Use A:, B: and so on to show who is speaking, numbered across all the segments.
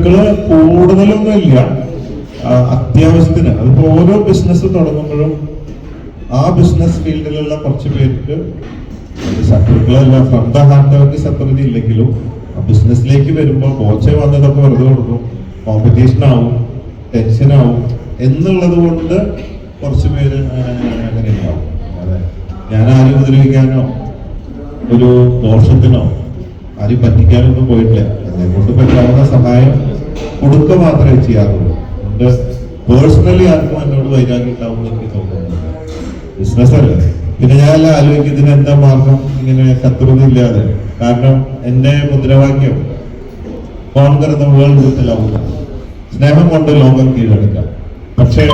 A: ശത്രുക്കൾ കൂടുതലൊന്നും ഇല്ല. അത്യാവശ്യത്തിന്. അതിപ്പോ ഓരോ ബിസിനസ് തുടങ്ങുമ്പോഴും ആ ബിസിനസ് ഫീൽഡിലുള്ള കുറച്ച് പേർക്ക് ശത്രുക്കളല്ല ഫ്രം ദ ഹാർട്ട് അവർക്ക് ശത്രുത ഇല്ലെങ്കിലും ആ ബിസിനസ്സിലേക്ക് വരുമ്പോൾ ബോച്ച വന്നതൊക്കെ വെറുതെ കൊടുക്കും. കോമ്പറ്റീഷൻ ആവും ടെൻഷൻ ആവും എന്നുള്ളത് കൊണ്ട് കുറച്ച് പേര് അങ്ങനെ ഉണ്ടാവും. ഞാൻ ആരും ഉപദ്രവിക്കാനോ ഒരു ദോഷത്തിനോ ആരും പറ്റിക്കാനൊന്നും പോയിട്ടില്ല. കൊണ്ട് പറ്റാവുന്ന സഹായം കൊടുക്കുക മാത്രമേ ചെയ്യാറുള്ളൂ എന്റെ പേഴ്സണലി ആർക്കും എന്നോട് വൈരാഗ്യം ഉണ്ടാവും എനിക്ക് തോന്നുന്നു ബിസിനസ് അല്ലേ. പിന്നെ ഞാൻ ആലോചിക്കും ഇതിന് എന്താ മാർഗം? ഇങ്ങനെ ശത്രുതയില്ലാതെ കാരണം എന്റെ മുദ്രാവാക്യം കോൺഗ്രസ് വേൾഡ് വിത്ത് ലവ് സ്നേഹം കൊണ്ട് ലോകം കീഴടക്കാം. പക്ഷേ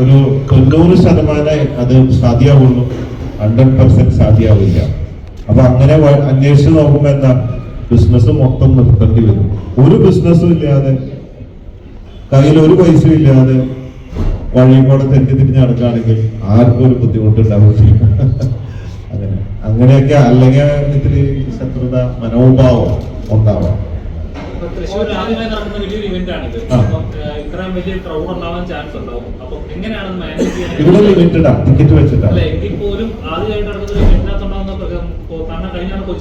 A: ഒരു തൊണ്ണൂറ് ശതമാനം അത് സാധ്യമാവുള്ളൂ ഹൺഡ്രഡ് പെർസെന്റ് സാധ്യമാവില്ല അപ്പൊ അങ്ങനെ അന്വേഷിച്ച് നോക്കുമ്പോ എന്താ? ബിസിനസ് മൊത്തം നിർത്തേണ്ടി വരും. ഒരു ബിസിനസ്സും ഇല്ലാതെ കയ്യിൽ ഒരു പൈസ ഇല്ലാതെ വഴിയും കൂടെ തെറ്റി തിരിഞ്ഞ് നടക്കുകയാണെങ്കിൽ ആർക്കും ഒരു ബുദ്ധിമുട്ടുണ്ടാവില്ല അങ്ങനെ. അങ്ങനെയൊക്കെ അല്ലെങ്കിൽ ഇത്തിരി ശത്രുത മനോഭാവം ഉണ്ടാവാം.
B: ഇപ്പൊ തൃശ്ശൂർ ആദ്യമായി നടക്കുന്ന വലിയൊരു ഇവന്റ് ആണിത്.
A: ആ.
B: അപ്പം ഏഹ്, ഇത്രയും വലിയ ക്രൗഡ് ഉണ്ടാവാൻ ചാൻസ് ഉണ്ടാവും അപ്പൊ എങ്ങനെയാണ് മാനേജ്
A: ഇവിടെ ലിമിറ്റഡാ ടിക്കറ്റ് വെച്ചിട്ടാണ്.
B: അല്ല എങ്കിൽ പോലും ആദ്യമായിട്ട് നടക്കുന്ന ഒരു ഇവന്റിനകത്ത് ഉണ്ടാകുന്ന പ്ര- ഇപ്പൊ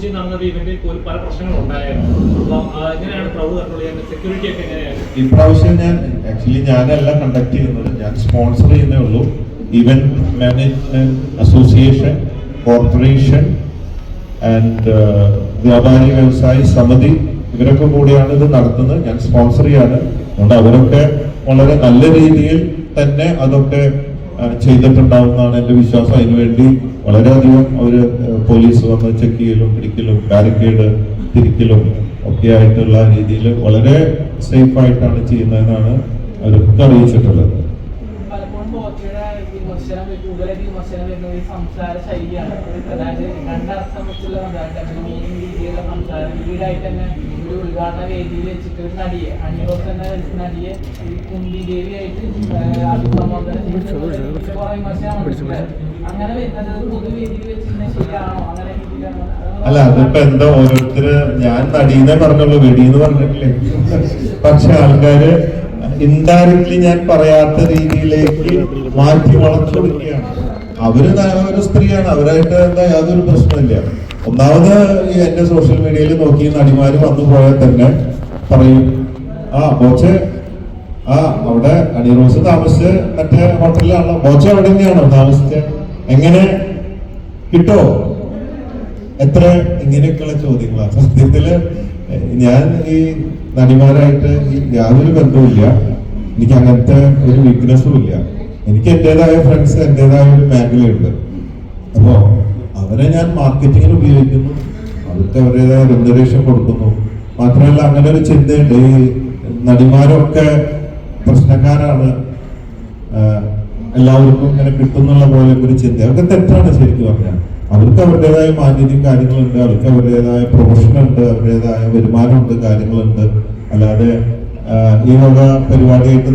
B: കാരണം നടന്നത് ഇവന്റെ ഒരു പല പ്രശ്നങ്ങളും ഉണ്ടായിരുന്നു. എങ്ങനെയാണ് ക്രൗഡ് കൺട്രോൾ ചെയ്യുന്നത് സെക്യൂരിറ്റി ഒക്കെ എങ്ങനെയാണ്?
A: ഇപ്രാവശ്യം ഞാൻ ആക്ച്വലി ഞാനല്ല കണ്ടക്ട് ചെയ്യുന്നത്. ഞാൻ സ്പോൺസർ ചെയ്യുന്നേ ഉള്ളൂ. Event management association corporation and വ്യാപാരി വ്യവസായി സമിതി ഇവരൊക്കെ കൂടിയാണ് ഇത് നടത്തുന്നത്. ഞാൻ സ്പോൺസർ ചെയ്യാണ്. അതുകൊണ്ട് അവരൊക്കെ വളരെ നല്ല രീതിയിൽ തന്നെ അതൊക്കെ ചെയ്തിട്ടുണ്ടാവുന്നതാണ് എന്റെ വിശ്വാസം. അതിനുവേണ്ടി വളരെയധികം അവർ പോലീസ് വന്ന് ചെക്ക് ചെയ്യലും പിടിക്കലും ബാരിക്കേഡ് തിരിക്കലും ഒക്കെ ആയിട്ടുള്ള രീതിയിൽ വളരെ സേഫായിട്ടാണ് ചെയ്യുന്നതെന്നാണ് അവരൊക്കെ അറിയിച്ചിട്ടുള്ളത്.
C: ബോച്ചയുടെ വിമർശനം കൂടുതലായിട്ട് വിമർശനം വരുന്നത് ഒരു സംസാര ശൈലിയാണ്. അതായത് രണ്ടർത്ഥം വെച്ചുള്ള മീനിങ് രീതിയിലുള്ള സംസാരം. വീടായിട്ട് തന്നെ ഒരു ഉദ്ഘാടന വേദിയിൽ വെച്ചിട്ട് ഒരു നടിയെ അണിയോസ് എന്ന നടിയെ ഈ കുന്തി ദേവിയായിട്ട് അഭിസംബോധന കുറെ വിമർശനം അങ്ങനെ വരുന്നത് ഒരു പൊതുവേദിയിൽ വെച്ചിരുന്ന ശരിയാണോ? അങ്ങനെ രീതിയിലാണോ?
A: അല്ല അതിപ്പോ എന്താ ഓരോരുത്തര് ഞാൻ നടീന്നേ പറഞ്ഞുള്ളൂ വെടിയെന്ന് പറഞ്ഞിട്ടില്ലേ? പക്ഷെ ആൾക്കാര് ഇൻഡയറക്ട്ലി ഞാൻ പറയാത്ത രീതിയിലേക്ക് മാറ്റി വളച്ചൊടുക്കുകയാണ് അവർ ഒരു സ്ത്രീയാണ്. അവരായിട്ട് എന്താ യാതൊരു പ്രശ്നമില്ല ഒന്നാമത് ഈ എന്റെ സോഷ്യൽ മീഡിയയിൽ നോക്കി നടിമാര് വന്നു പോയാൽ തന്നെ പറയും ആ ബോച്ചെ ആ അവിടെ അണിറോസ് താമസിച്ച് മറ്റേ ഹോട്ടലിലാണോ ബോച്ച അവിടെ തന്നെയാണോ താമസിച്ചത് എങ്ങനെ? കിട്ടോ? എത്ര ഇങ്ങനെയൊക്കെയുള്ള ചോദ്യങ്ങളാണ് സത്യത്തിൽ ഞാൻ ഈ നടിമാരായിട്ട് യാതൊരു ബന്ധവുമില്ല. എനിക്ക് അങ്ങനത്തെ ഒരു വീക്ക്നെസ്സും ഇല്ല. എനിക്ക് എന്റേതായ ഫ്രണ്ട്സ് എന്റേതായ ഒരു മേഖലയുണ്ട് അപ്പോൾ അവരെ ഞാൻ മാർക്കറ്റിങ്ങിന് ഉപയോഗിക്കുന്നു. അവർക്ക് അവരുടേതായ റെമുനറേഷൻ കൊടുക്കുന്നു. മാത്രമല്ല അങ്ങനെ ഒരു ചിന്തയുണ്ട്. ഈ നടിമാരൊക്കെ പ്രശ്നക്കാരാണ്. എല്ലാവർക്കും ഇങ്ങനെ കിട്ടുന്നുള്ള പോലെ ഒരു ചിന്ത. അവർക്ക് തെറ്റാണ് ശരിക്കും പറഞ്ഞാൽ. അവർക്ക് അവരുടേതായ മാന്യതയും കാര്യങ്ങളുണ്ട്. അവർക്ക് അവരുടേതായ പ്രൊഫഷൻ ഉണ്ട്. അവരുടേതായ വരുമാനമുണ്ട് കാര്യങ്ങളുണ്ട്. അല്ലാതെ ഈ വക പരിപാടിയായിട്ട്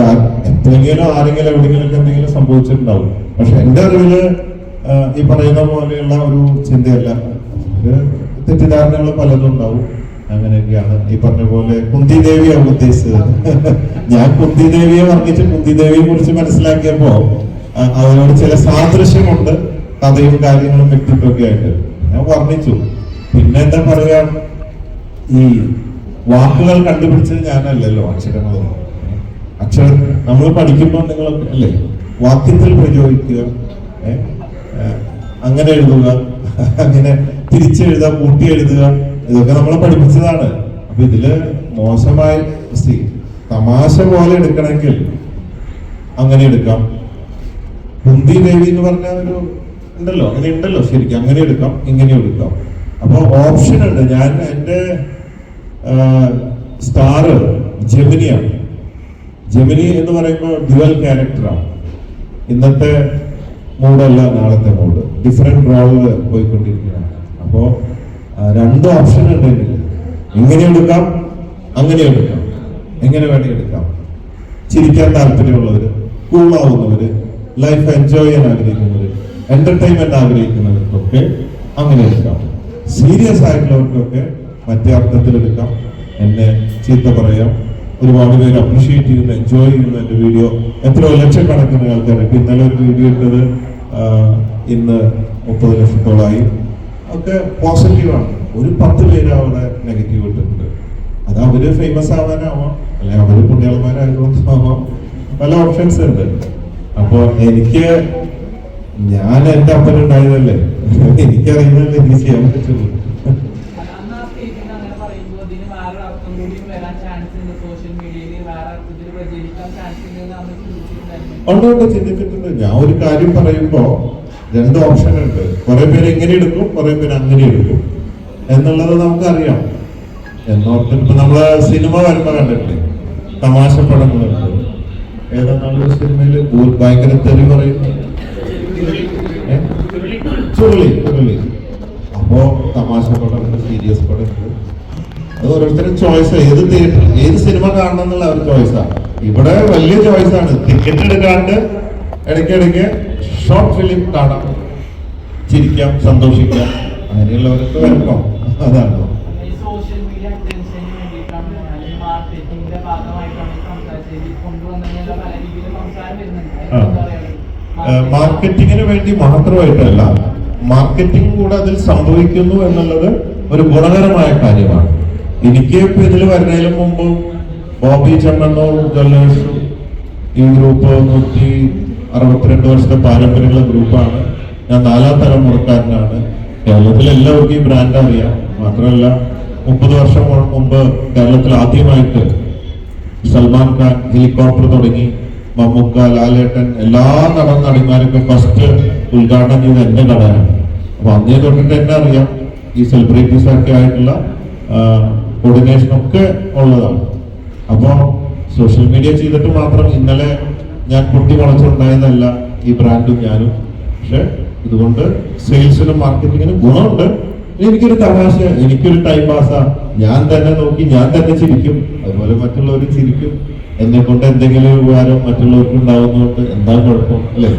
A: ധാരണ എപ്പോഴെങ്കിലും ആരെങ്കിലും എവിടെയെങ്കിലും എന്തെങ്കിലും സംഭവിച്ചിട്ടുണ്ടാവും. പക്ഷെ എന്റെ അറിവിൽ ഈ പറയുന്ന പോലെയുള്ള ഒരു ചിന്തയല്ല. തെറ്റിദ്ധാരണകൾ പലതും ഉണ്ടാവും. അങ്ങനെയൊക്കെയാണ് ഈ പറഞ്ഞ പോലെ കുന്തി ദേവിയാണ് ഉദ്ദേശിച്ചത്. ഞാൻ കുന്തി ദേവിയെ വർണിച്ച് കുന്തി ദേവിയെ കുറിച്ച് മനസ്സിലാക്കിയപ്പോ അതിനോട് ചില സാദൃശ്യമുണ്ട് കഥയും കാര്യങ്ങളും വ്യക്തിത്വമൊക്കെ ആയിട്ട്. ഞാൻ വർണിച്ചു. പിന്നെ എന്താ പറയാ ഈ വാക്കുകൾ കണ്ടുപിടിച്ചത് ഞാനല്ലല്ലോ അക്ഷരങ്ങൾ അക്ഷരം നമ്മൾ പഠിക്കുമ്പോൾ നിങ്ങൾ അല്ലേ? വാക്യത്തിൽ? ഏ, അങ്ങനെ എഴുതുക അങ്ങനെ തിരിച്ചെഴുതുക കൂട്ടി എഴുതുക ഇതൊക്കെ നമ്മളെ പഠിപ്പിച്ചതാണ്. അപ്പൊ ഇതിൽ മോശമായ തമാശ പോലെ എടുക്കണമെങ്കിൽ അങ്ങനെ എടുക്കാം. കുന്തി ദേവി എന്ന് പറഞ്ഞ ഒരു ഉണ്ടല്ലോ അങ്ങനെ ഉണ്ടല്ലോ ശരിക്കും അങ്ങനെ എടുക്കാം ഇങ്ങനെ എടുക്കാം. അപ്പൊ ഓപ്ഷൻ ഉണ്ട്. ഞാൻ എന്റെ സ്റ്റാർ ജെമിനിയാണ് ജെമിനി എന്ന് പറയുമ്പോൾ ഡ്യുവൽ ക്യാരക്ടറാണ് ഇന്നത്തെ മൂഡല്ല നാളത്തെ മൂഡ് ഡിഫറെന്റ് റോളുകൾ പോയിക്കൊണ്ടിരിക്കുകയാണ്. അപ്പോൾ രണ്ട് ഓപ്ഷൻ ഉണ്ടെങ്കിൽ ഇങ്ങനെ എടുക്കാം അങ്ങനെ എടുക്കാം. എങ്ങനെ വേണേ എടുക്കാം. ചിരിക്കാൻ താല്പര്യമുള്ളവര് കൂളാവുന്നവര് ലൈഫ് എൻജോയ് ചെയ്യാൻ ആഗ്രഹിക്കുന്നവർ എന്റർടൈൻമെന്റ് ആഗ്രഹിക്കുന്നവർക്കൊക്കെ അങ്ങനെ എടുക്കാം. സീരിയസ് ആയിട്ടുള്ളവർക്കൊക്കെ മറ്റേ അർത്ഥത്തിൽ എടുക്കാം. എന്നെ ചീത്ത പറയാം. ഒരുപാട് പേര് അപ്രീഷിയേറ്റ് ചെയ്യുന്ന എൻജോയ് ചെയ്യുന്ന എന്റെ വീഡിയോ എത്രയോ ലക്ഷക്കണക്കിന് ആൾക്കാരൊക്കെ ഇന്നലെ ഒരു വീഡിയോ ഇട്ടത് ഇന്ന് മുപ്പത് ലക്ഷത്തോളമായി ഒക്കെ പോസിറ്റീവാണ് ഒരു പത്ത് പേര് അവിടെ നെഗറ്റീവ് ഇട്ടിട്ടുണ്ട്. അത് അവർ ഫേമസ് ആവാനാവാം അല്ലെ അവർ പുണ്യാളന്മാരായതുകൊണ്ടാവാം പല ഓപ്ഷൻസ് ഉണ്ട്. അപ്പോൾ എനിക്ക് ഞാൻ എന്റെ അപ്പനുണ്ടായതല്ലേ? എനിക്കറിയുന്നതല്ലേ എനിക്ക് ചെയ്യാൻ പറ്റുള്ളൂ
C: അന്ന് ആ സ്റ്റേറ്റ്മെന്റ് അങ്ങനെ പറയുമ്പോൾ ഇതിന് വേറെ അർത്ഥം കൂടി വരാൻ ചാൻസ് ഉണ്ട് സോഷ്യൽ മീഡിയയിൽ വേറെ അർത്ഥത്തിൽ പ്രചരിക്കാൻ ചാൻസ് ഉണ്ട്
A: ഉണ്ട് ചിന്തിച്ചിട്ടുണ്ട്? ഞാൻ ഒരു കാര്യം പറയുമ്പോ രണ്ട് ഓപ്ഷൻ ഉണ്ട് കുറെ പേര് എങ്ങനെ എടുക്കും? കുറെ പേര് അങ്ങനെ എടുക്കും. എന്നുള്ളത് നമുക്കറിയാം. എന്നോർത്ത് ഇപ്പൊ നമ്മൾ സിനിമ വരുമ്പോ കണ്ടിട്ടില്ലേ? തമാശ പടങ്ങളുണ്ട്. ഏതാ നല്ലൊരു സിനിമയിൽ? ഭയങ്കര തെറി പറയുന്നു? ചുരുളി ചുരുളി. അപ്പോ തമാശ പടമുണ്ട് സീരിയസ് പടമുണ്ട് അത് ഓരോരുത്തരും ചോയ്സ് ഏത് തിയേറ്റർ ഏത് സിനിമ കാണണം എന്നുള്ള അവർ ചോയ്സാണ് ഇവിടെ വലിയ ചോയ്സാണ് ടിക്കറ്റ് എടുക്കാണ്ട് ഇടയ്ക്കിടയ്ക്ക് ഷോർട്ട് ഫിലിം കാണാം. ചിരിക്കാം സന്തോഷിക്കാം. അങ്ങനെയുള്ളവർക്ക് വരുമ്പോ അതാണ്. മാർക്കറ്റിങ്ങിന് വേണ്ടി മാത്രമായിട്ടല്ല മാർക്കറ്റിംഗ് കൂടെ അതിൽ സംഭവിക്കുന്നു എന്നുള്ളത് ഒരു ഗുണകരമായ കാര്യമാണ്. എനിക്ക് ഇപ്പൊ ഇതിൽ വരുന്നതിന് മുമ്പ് ബോബി ചെമ്മണ്ണൂർ ജ്വല്ലേഴ്സും ഈ ഗ്രൂപ്പ് നൂറ്റി അറുപത്തിരണ്ട് വർഷത്തെ പാരമ്പര്യമുള്ള ഗ്രൂപ്പാണ് ഞാൻ നാലാം തലമുറക്കാരനാണ്. കേരളത്തിൽ എല്ലാവർക്കും ഈ ബ്രാൻഡ് അറിയാം. മാത്രമല്ല മുപ്പത് വർഷം മുമ്പ് കേരളത്തിൽ ആദ്യമായിട്ട് സൽമാൻ ഖാൻ ഹെലികോപ്റ്റർ തുടങ്ങി. മമ്മൂക്ക ലാലേട്ടൻ എല്ലാ നടൻ നടിമാരൊക്കെ ഫസ്റ്റ് ഉദ്ഘാടനം ചെയ്ത് എന്റെ കടയാണ്. അപ്പൊ അന്നേ തൊട്ടിട്ട് എന്നെ അറിയാം. ഈ സെലിബ്രിറ്റീസ് ഒക്കെ ആയിട്ടുള്ള കോർഡിനേഷൻ ഒക്കെ ഉള്ളതാണ്. അപ്പോൾ സോഷ്യൽ മീഡിയ ചെയ്തിട്ട് മാത്രം ഇന്നലെ ഞാൻ പൊട്ടി വളച്ചുണ്ടായതല്ല ഈ ബ്രാൻഡും ഞാനും. പക്ഷെ ഇതുകൊണ്ട് സെയിൽസിനും മാർക്കറ്റിങ്ങിനും ഗുണമുണ്ട്. എനിക്കൊരു തമാശ എനിക്കൊരു ടൈം പാസ്സാ ഞാൻ തന്നെ നോക്കി ഞാൻ തന്നെ ചിരിക്കും. അതുപോലെ മറ്റുള്ളവർ ചിരിക്കും. എന്നെ കൊണ്ട് എന്തെങ്കിലും ഉപകാരം മറ്റുള്ളവർക്ക് ഉണ്ടാകുന്നതുകൊണ്ട് എന്താ കുഴപ്പം അല്ലേ?